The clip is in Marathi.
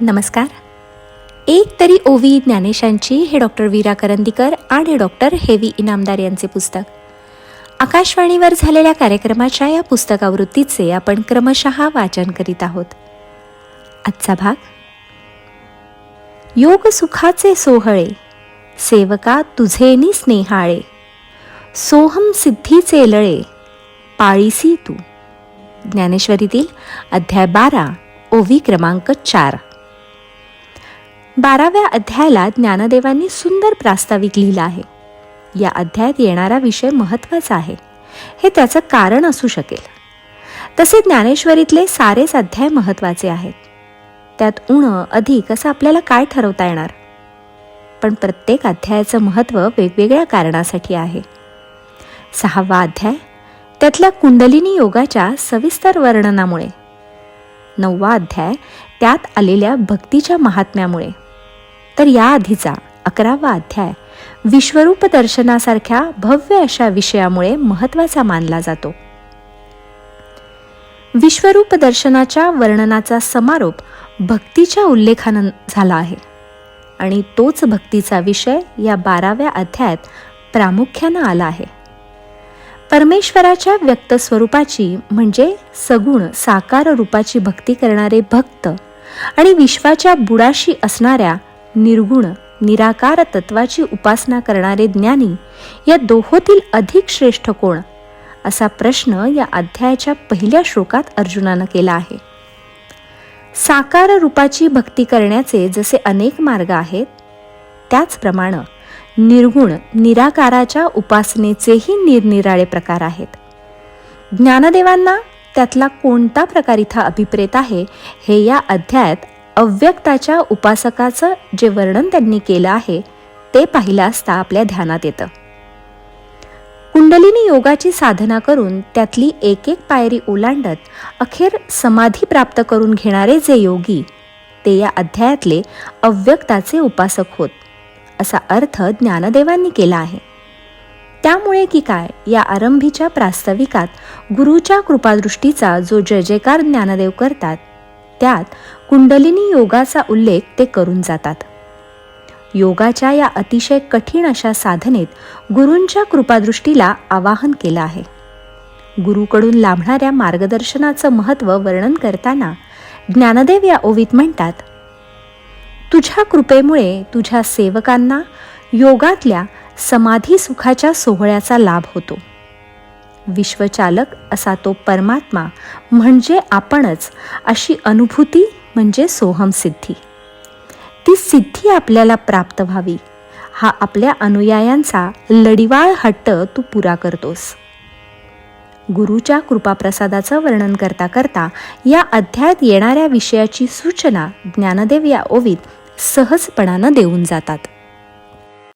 नमस्कार. एक तरी ओवी ज्ञानेशांची हे डॉक्टर वीरा करंदीकर आणि डॉक्टर हेवी इनामदार यांचे पुस्तक. आकाशवाणीवर झालेल्या कार्यक्रमाच्या या पुस्तकावृत्तीचे आपण क्रमशः वाचन करीत आहोत. आजचा भाग. योग सुखाचे सोहळे सेवका तुझेनी स्नेहाळे सोहम सिद्धीचे लळे पाळीसी तू. ज्ञानेश्वरीतील अध्याय बारा ओवी क्रमांक चार. बाराव्या अध्यायाला ज्ञानदेवांनी सुंदर प्रास्ताविक लिहिलं आहे. या अध्यायात येणारा विषय महत्त्वाचा आहे. हे त्याचं कारण असू शकेल. तसे ज्ञानेश्वरीतले सारेच अध्याय महत्त्वाचे आहेत. त्यात उण अधिक असं आपल्याला काय ठरवता येणार? पण प्रत्येक अध्यायाचं महत्त्व वेगवेगळ्या कारणासाठी आहे. सहावा अध्याय त्यातल्या कुंडलिनी योगाच्या सविस्तर वर्णनामुळे. नववा अध्याय त्यात आलेल्या भक्तीच्या महात्म्यामुळे. तर या आधीचा अकरावा अध्याय विश्वरूप दर्शनासारख्या भव्य अशा विषयामुळे महत्त्वाचा मानला जातो. विश्वरूप दर्शनाच्या वर्णनाचा समारोप भक्तीच्या उल्लेखानं झाला आहे आणि तोच भक्तीचा विषय या बाराव्या अध्यायात प्रामुख्यानं आला आहे. परमेश्वराच्या व्यक्त स्वरूपाची म्हणजे सगुण साकार रूपाची भक्ती करणारे भक्त आणि विश्वाच्या बुडाशी असणाऱ्या निर्गुण निराकार तत्वाची उपासना करणारे ज्ञानी या दोहोतील अधिक श्रेष्ठ कोण? असा प्रश्न या अध्यायाच्या पहिल्या श्लोकात अर्जुनानं केला आहे. साकार रूपाची भक्ती करण्याचे जसे अनेक मार्ग आहेत त्याचप्रमाणे निर्गुण निराकाराच्या उपासनेचेही निरनिराळे प्रकार आहेत. ज्ञानदेवांना त्यातला कोणता प्रकार इथं अभिप्रेत आहे हे या अध्यायात अव्यक्ताच्या उपासकाचं जे वर्णन त्यांनी केलं आहे ते पाहिलं असता आपल्या ध्यानात येतं. कुंडलिनी योगाची साधना करून त्यातली एक एक पायरी ओलांडत अखेर समाधी प्राप्त करून घेणारे जे योगी ते या अध्यायातले अव्यक्ताचे उपासक होत असा अर्थ ज्ञानदेवांनी केला आहे. त्यामुळे की काय या आरंभीच्या प्रास्ताविकात गुरुच्या कृपादृष्टीचा जो जय जयकार ज्ञानदेव करतात त्यात कुंडलिनी योगाचा उल्लेख ते करून जातात. योगाच्या या अतिशय कठीण अशा साधनेत गुरूंच्या कृपादृष्टीला आवाहन केलं आहे. गुरुकडून लाभणाऱ्या मार्गदर्शनाचं महत्त्व वर्णन करताना ज्ञानदेव या ओवीत म्हणतात तुझ्या कृपेमुळे तुझ्या सेवकांना योगातल्या समाधी सुखाच्या सोहळ्याचा लाभ होतो. विश्वचालक असा तो परमात्मा म्हणजे आपणच अशी अनुभूती म्हणजे सोहम सिद्धी. ती सिद्धी आपल्याला प्राप्त व्हावी. हा आपल्या अनुयायांचा लढिवाळ हट्ट तू पुरा करतोस. गुरुच्या कृपाप्रसादाचं वर्णन करता करता या अध्यायात येणाऱ्या विषयाची सूचना ज्ञानदेव या ओवीत सहजपणानं देऊन जातात.